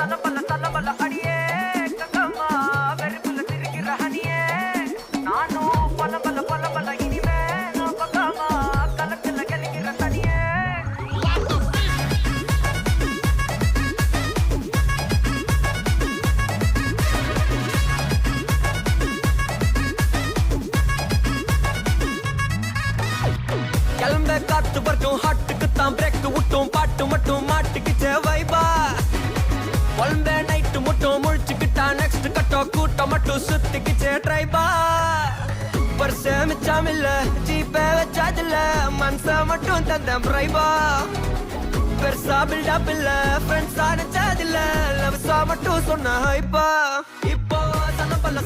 தலபல தலபல அடியே கக்கம்மா வெறுப்புல திருக்கிற ஹனியே. நானும் பல பல பல பல இனிமே நான் பக்காமா கலக்கல கலிக்கிற தனியே. கிளம்ப காத்து வரைக்கும் ஹாட்டுக்கு தான் பிரேக் விட்டும் பாட்டு மட்டும் மட்டும் சுத்திக்கிச்சே ட்ரைபா சூப்பர் மிச்சம் இல்ல ஜீப்பே வச்சாதில்ல மனசா மட்டும் தந்தேன் பிரைபா பெருசா பில்டப் இல்ல ஃப்ரெண்ட்ஸ் நினைச்சதில்ல லவ்ஸா மட்டும் சொன்ன ஹைப்பா இப்போ சனம் பல்ல